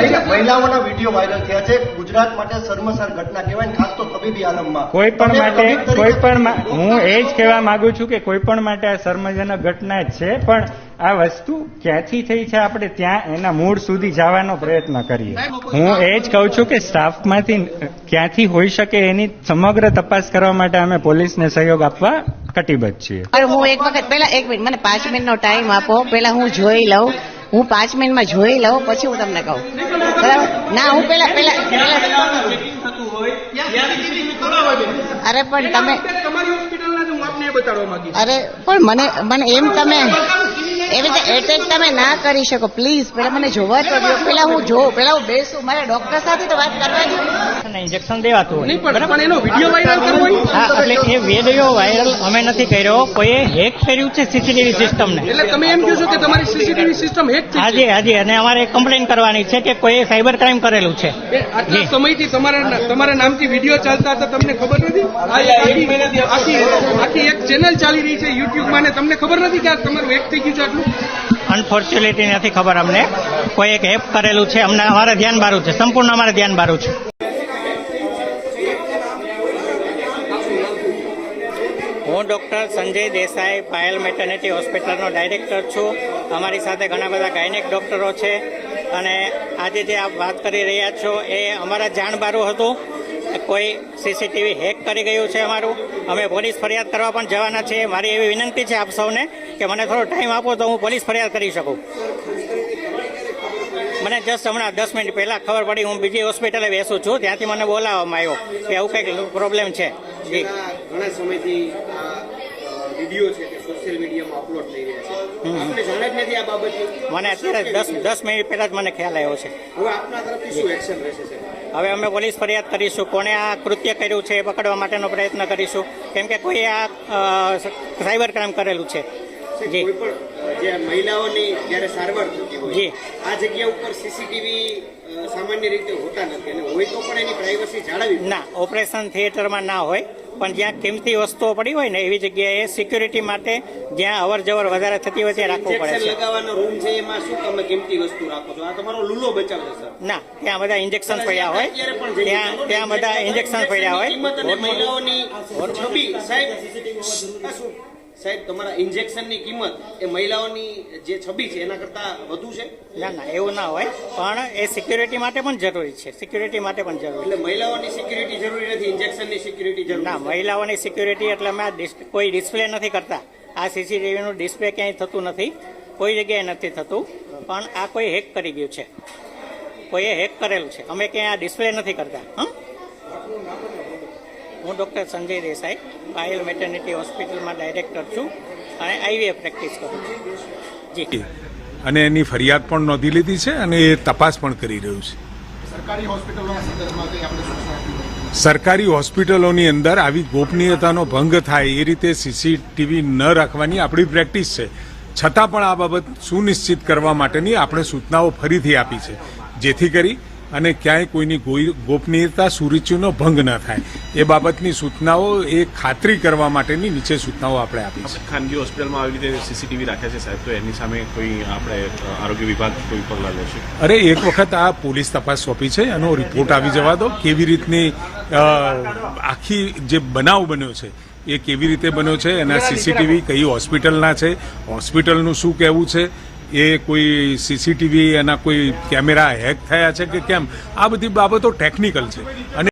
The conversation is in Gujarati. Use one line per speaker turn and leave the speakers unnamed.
મહિલા- મહિલાઓના વીડિયો વાયરલ થયા છે. ગુજરાત માટે શર્મસાર ઘટના કહેવાય ખાસ તો તબીબી આલમમાં.
કોઈ પણ માટે કોઈ પણ હું એ જ કહેવા માંગુ છું કે કોઈ પણ માટે આ શર્મજનક ઘટના જ છે પણ આ વસ્તુ ક્યાંથી થઈ છે આપણે ત્યાં એના મૂળ સુધી જવાનો પ્રયત્ન કરીએ. હું એ જ કહું છું કે સ્ટાફમાંથી ક્યાંથી હોઈ શકે એની સમગ્ર તપાસ કરવા માટે અમે પોલીસને સહયોગ આપવા કટિબદ્ધ છીએ.
હું એક વખત પહેલા એક મિનિટ મને પાંચ મિનિટનો ટાઈમ આપો. પહેલા હું જોઈ લઉં. હું પાંચ મિનિટમાં જોઈ લઉં પછી હું તમને કહું. બરાબર? ના હું પેલા પેલા અરે પણ તમે અરે પણ મને મને એમ તમે એવી રીતે એટેક તમે ના કરી શકો. પ્લીઝ પેલા મને જોવા તો દો પેલા હું જોઉં પેલા હું બેસું. મારે ડોક્ટર સાથે તો વાત કરવા દો.
ઇન્જેક્શન દેવાતું
નહીં
હોય
પણ પણ એનો વીડિયો વાયરલ કરવો
હા એટલે એ વીડિયો વાયરલ અમે નથી કર્યો. કોઈએ હેક કર્યું છે સીસીટીવી સિસ્ટમને
એટલે તમે એમ કહો છો કે તમારી સીસીટીવી સિસ્ટમ હેક છે
હાજી હાજી. અને અમારે કમ્પ્લેન કરવાની છે કે કોઈએ સાયબર ક્રાઇમ કરેલું છે.
આટલા સમયથી તમારા તમારા નામથી વીડિયો ચાલતા હતા તમને ખબર નથી? આખી એક ચેનલ ચાલી રહી છે યુટ્યુબમાં ને તમને ખબર નથી કે આ તમારું હેક થઈ ગયું છે
અનફોર્ચ્યુનેટલી નથી ખબર અમને. કોઈ એક હેપ કરેલું છે. અમને અમારે ધ્યાન બારું છે. સંપૂર્ણ અમારે ધ્યાન બારું છે. હું ડૉક્ટર સંજય દેસાઈ, પાયલ મેટર્નિટી હોસ્પિટલનો ડાયરેક્ટર છું. અમારી સાથે ઘણા બધા ગાયનેક ડૉક્ટરો છે. અને આજે જે આપ વાત કરી રહ્યા છો, એ અમારા જાણબારું હતું. કોઈ સીસીટીવી હેક કરી ગયું છે અમારું. અમે પોલીસ ફરિયાદ કરવા પણ જવાના છીએ. મારી એવી વિનંતી છે આપ સૌને કે મને થોડો ટાઈમ આપો તો હું પોલીસ ફરિયાદ કરી શકું. મને જસ્ટ હમણાં દસ મિનિટ પહેલાં ખબર પડી હું બીજી હોસ્પિટલે બેસું છું ત્યાંથી મને બોલાવવામાં આવ્યો કે આવું કંઈક પ્રોબ્લેમ છે.
ઘણા સમયથી વીડિયો છે તે સોશિયલ મીડિયામાં અપલોડ થઈ રહ્યા છે. જાણ જ નથી આ બાબતની
મને અત્યારે દસ દસ મિનિટ પહેલાં જ મને ખ્યાલ આવ્યો છે.
હવે આપના તરફથી શું એક્શન રહેશે
હવે અમે પોલીસ ફરિયાદ કરીશું. કોણે આ કૃત્ય કર્યું છે એ પકડવા માટેનો પ્રયત્ન કરીશું. કેમ કે કોઈ આ સાયબર ક્રાઇમ કરેલું છે. જી.
કોઈ પણ જે મહિલાઓની જ્યારે સારવાર થતી હોય આ જગ્યા ઉપર સીસીટીવી સામાન્ય રીતે હોતા નથી અને હોય તો પણ એની પ્રાઇવસી જાળવવી
ના ઓપરેશન થિયેટરમાં ના હોય પણ જ્યાં કિંમતી વસ્તુઓ પડી હોય ને એવી જગ્યાએ સિક્યુરિટી માટે જ્યાં અવર જવર વધારે થતી હોય ત્યાં રાખવું પડે છે.
લગાવવાનો રૂમ છે એમાં શું તમે કિંમતી વસ્તુ રાખો છો? આ તમારો લૂલો બચાવ છે. સર
ના ત્યાં બધા ઇન્જેક્શન પડ્યા હોય. ત્યાં ત્યાં બધા ઇન્જેક્શન પડ્યા હોય.
મહિલાઓની છબી સાહેબ? સાહેબ તમારા ઇન્જેક્શનની કિંમત એ મહિલાઓની જે છબી છે એના કરતા વધુ છે?
ના ના એવું ના હોય પણ એ સિક્યુરિટી માટે પણ જરૂરી છે સિક્યુરિટી માટે પણ જરૂરી
એટલે મહિલાઓની સિક્યુરિટી જરૂરી નથી ઇન્જેક્શનની સિક્યુરિટી જરૂરી ના
મહિલાઓની સિક્યુરિટી એટલે અમે કોઈ ડિસ્પ્લે નથી કરતા. આ સીસીટીવીનું ડિસ્પ્લે ક્યાંય થતું નથી કોઈ જગ્યાએ નથી થતું પણ આ કોઈ હેક કરી ગયું છે. કોઈએ હેક કરેલું છે. અમે ક્યાંય આ ડિસ્પ્લે નથી કરતા હં? હું ડૉક્ટર સંજય દેસાઈ પાયલ મેટર્નિટી હોસ્પિટલમાં ડાયરેક્ટર છું અને આઈવીએફ પ્રેક્ટિસ કરું છું. જી.
અને એની ફરિયાદ પણ નોંધી લીધી છે અને એ તપાસ પણ કરી રહ્યું છે. સરકારી હોસ્પિટલોની અંદર આવી ગોપનીયતાનો ભંગ થાય એ રીતે સીસીટીવી ન રાખવાની આપણી પ્રેક્ટિસ છે. છતાં પણ આ બાબત સુનિશ્ચિત કરવા માટેની આપણે સૂચનાઓ ફરીથી આપી છે. જેથી કરી અને ક્યાંય કોઈની ગોપનીયતા સુરુચિનો ભંગ ન થાય. એ બાબતની સૂચનાઓ એ ખાતરી કરવા માટેની નીચે સૂચનાઓ આપણે આપી છે.
ખાનગી હોસ્પિટલમાં આવી રીતે સીસીટીવી રાખ્યા છે સાહેબ તો એની સામે કોઈ આપણે આરોગ્ય વિભાગ કોઈ પગલાં લેશે
અરે એક વખત આ પોલીસ તપાસ સોંપી છે એનો રિપોર્ટ આવી જવા દો કેવી રીતની આખી જે બનાવ બન્યો છે એ કેવી રીતે બન્યો છે એના સીસીટીવી કઈ હોસ્પિટલના છે હોસ્પિટલનું શું કહેવું છે એ કોઈ સીસીટીવી એના કોઈ કેમેરા હેક થયા છે કે કેમ? આ બધી બાબતો ટેકનિકલ છે. અને